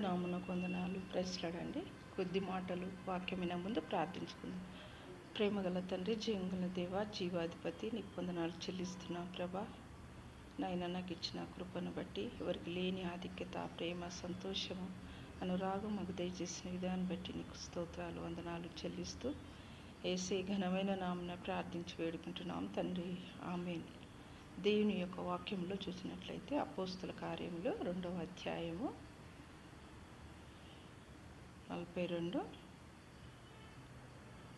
నామున కొందనాలు ప్రశ్నలండి. కొద్ది మాటలు వాక్యమైన ముందు ప్రార్థించుకుందాం. ప్రేమగల తండ్రి జీవంగల దేవ జీవాధిపతి నీకు పొందనాలు చెల్లిస్తున్నా ప్రభా నాయన నాకు ఇచ్చిన కృపను బట్టి ఎవరికి లేని ఆధిక్యత ప్రేమ సంతోషము అనురాగం మాకు దయచేసిన విధాన్ని బట్టి నీకు స్తోత్రాలు వందనాలు చెల్లిస్తూ ఏసే ఘనమైన నామన ప్రార్థించి వేడుకుంటున్నాం తండ్రి. ఆమె దేవుని యొక్క వాక్యంలో చూసినట్లయితే అపోస్తుల కార్యంలో రెండవ అధ్యాయము నలభై రెండు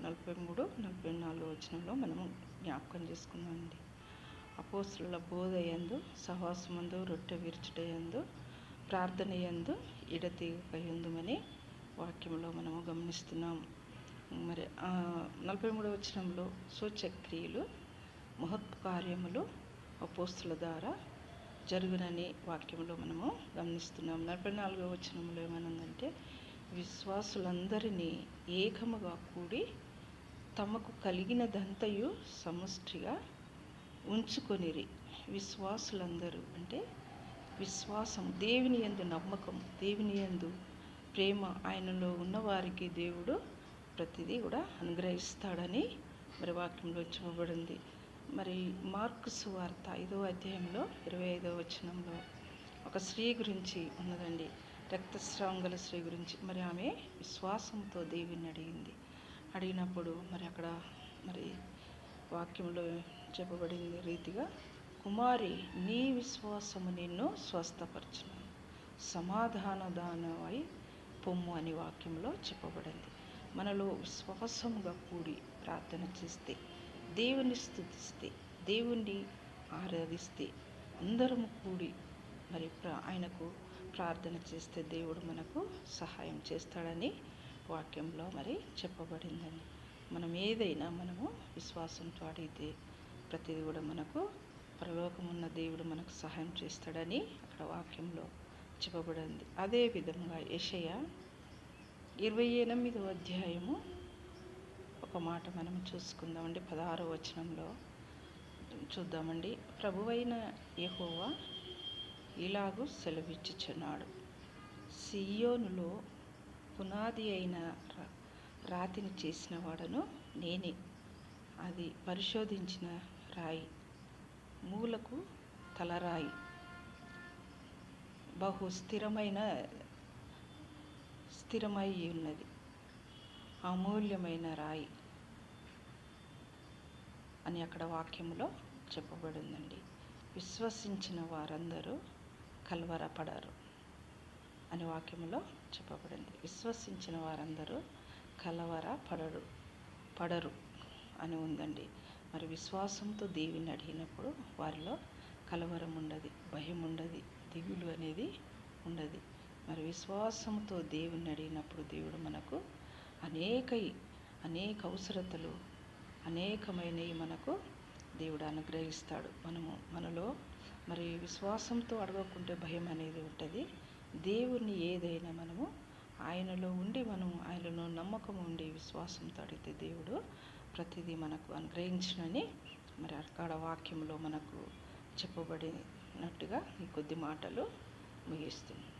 నలభై మూడు నలభై నాలుగు వచనంలో మనము జ్ఞాపకం చేసుకుందామండి. అపోస్తుల బోధ ఎందు సహవాసమందు రొట్టె విరుచుటయందు ప్రార్థన ఎందు ఇడతీగక ఎందుమని వాక్యంలో మనము గమనిస్తున్నాం. మరి నలభై మూడవ వచనంలో సూచక్రియలు మహత్ కార్యములు అపోస్తుల ద్వారా జరుగునని వాక్యంలో మనము గమనిస్తున్నాం. నలభై నాలుగవ వచనంలో ఏమనుందంటే విశ్వాసులందరినీ ఏకముగా కూడి తమకు కలిగినదంతయు సమష్టిగా ఉంచుకొనిరి. విశ్వాసులందరూ అంటే విశ్వాసం దేవుని ఎందు నమ్మకం దేవుని ఎందు ప్రేమ ఆయనలో ఉన్నవారికి దేవుడు ప్రతిదీ కూడా అనుగ్రహిస్తాడని మరి వాక్యంలో చెప్పబడింది మరి మార్క్స్ వార్త ఐదో అధ్యాయంలో ఇరవై ఐదో వచనంలో ఒక స్త్రీ గురించి ఉన్నదండి. రక్తస్రావంగల స్త్రీ గురించి. మరి ఆమె విశ్వాసంతో దేవుని అడిగింది. అడిగినప్పుడు మరి అక్కడ మరి వాక్యంలో చెప్పబడింది రీతిగా కుమారి నీ విశ్వాసము నిన్ను స్వస్థపరచును. సమాధాన దానమై పొమ్ము అని వాక్యంలో చెప్పబడింది. మనలో విశ్వాసముగా కూడి ప్రార్థన చేస్తే దేవుని స్థుతిస్తే దేవుణ్ణి ఆరాధిస్తే అందరము కూడి మరి ఆయనకు ప్రార్థన చేస్తే దేవుడు మనకు సహాయం చేస్తాడని వాక్యంలో మరి చెప్పబడిందని. మనం ఏదైనా మనము విశ్వాసంతో అడిగితే ప్రతిదీ కూడా మనకు పరలోకమున్న దేవుడు మనకు సహాయం చేస్తాడని అక్కడ వాక్యంలో చెప్పబడింది. అదే విధంగా యషయ ఇరవై ఎనిమిదో అధ్యాయము ఒక మాట మనం చూసుకుందామండి. పదహారో వచనంలో చూద్దామండి. ప్రభువైన యహోవా ఇలాగూ సెలవిచ్చుచున్నాడు. సియోనులో పునాది అయిన రాతిని చేసిన వాడను నేనే. అది పరిశోధించిన రాయి. మూలకు తలరాయి. బహు స్థిరమైన స్థిరమై ఉన్నది అమూల్యమైన రాయి అని అక్కడ వాక్యంలో చెప్పబడిందండి. విశ్వసించిన వారందరూ కలవరపడరు అని వాక్యంలో చెప్పబడింది. విశ్వసించిన వారందరూ కలవర పడరు పడరు అని ఉందండి. మరి విశ్వాసంతో దేవిని అడిగినప్పుడు వారిలో కలవరం ఉండదు భయం ఉండదు దిగులు అనేది ఉండదు. మరి విశ్వాసంతో దేవుని అడిగినప్పుడు దేవుడు మనకు అనేక అనేక అవసరతలు అనేకమైనవి మనకు దేవుడు అనుగ్రహిస్తాడు. మనము మనలో మరి విశ్వాసంతో అడగకుంటే భయం అనేది ఉంటుంది. దేవుణ్ణి ఏదైనా మనము ఆయనలో ఉండి మనము ఆయనలో నమ్మకం ఉండి విశ్వాసంతో అడిగితే దేవుడు ప్రతిదీ మనకు అనుగ్రహించినని మరి అక్కడ వాక్యంలో మనకు చెప్పబడినట్టుగా ఈ కొద్ది మాటలు ముగిస్తుంది